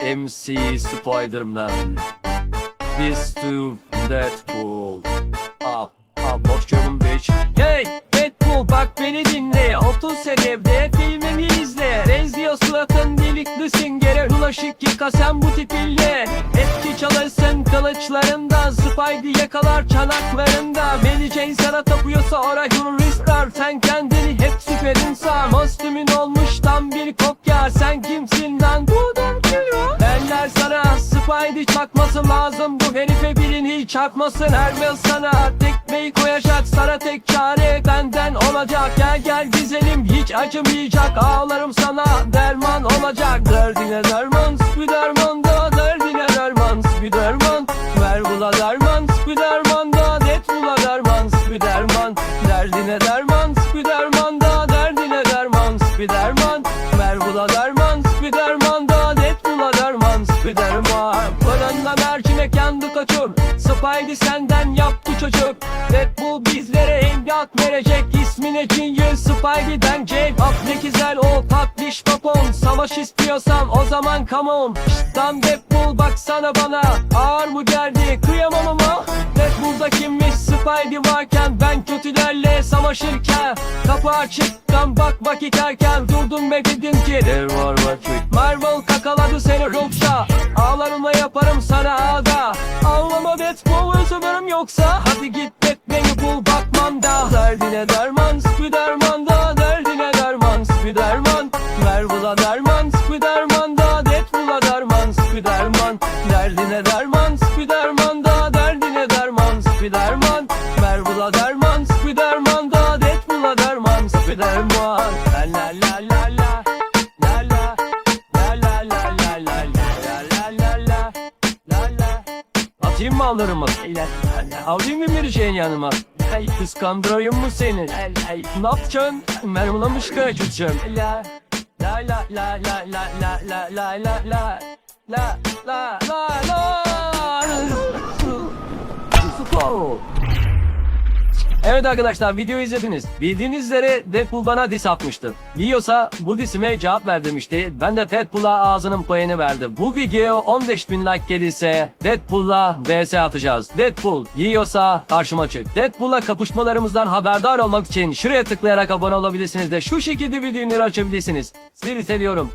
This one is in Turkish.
MC Spider-Man. This to Deadpool. Up, up, watch your bitch. Hey, Deadpool bak beni dinle. 30 senede filmimi izle. Benziyor suratın deliklisin. Gere ulaşık yıka sen bu tipinle. Etki çalışsın kılıçlarında. Spidey yakalar çanaklarında. Mary Jane sana tapıyorsa ora teröristler. Sen Spidey çakması lazım. Bu herife birini çakmasın. Hermel sana tekmeyi koyacak. Sana tek çare benden olacak. Gel gel güzelim hiç acımayacak. Ağlarım sana derman olacak. Derdine derman Spiderman da derdine derman Spiderman Ver bula derman Spiderman da det bula derman Spiderman Derdine derman Spiderman da derdine derman Spiderman Ver bula derman det bula derman. Spiderman Fırında mercimek yandı kaçur Spidey senden yaptı çocuk. Deadpool bizlere engel verecek. İsmine Genius Spidey'den cevap. Ne güzel o tatlış popon Savaş istiyorsan o zaman come on. Şştan Deadpool baksana bana. Ağır mı geldi kıyamam ama. Deadpool'da kimmiş Spidey varken Ben kötülerle savaşırken. Kapı açıktan bak vakit erken Durdum ve dedim ki There var Marvel kakaladı seni Hulk'ça Ağlarımla yaparım sana ağda. Ağlama Deadpool özümürüm yoksa. Hadi git Batman'i bul bakmam da Derdine derman Spiderman da Derdine derman Spiderman. Ver bula derman Spiderman da Deadpool'a derman Spiderman. Derdine derman Spiderman da Derdine derman Spiderman. Ver bula derman La la Atayım mı alırımı? Alayım mı bir şeyin yanıma? Hey, kıskandırayım mı seni? Hey, hey, ne yapacaksın? Mermulamış kaçacaksın. La la la la la la la la la la la la la la Evet arkadaşlar videoyu izlediniz. Bildiğiniz üzere Deadpool bana diss atmıştı. Yiyorsa bu dissime cevap ver demişti. Ben de Deadpool'a ağzının payını verdim. Bu video 15 bin like gelirse Deadpool'la vs atacağız. Deadpool yiyorsa karşıma çık. Deadpool'la kapışmalarımızdan haberdar olmak için şuraya tıklayarak abone olabilirsiniz de şu şekilde bildirimleri açabilirsiniz. Sizi seviyorum.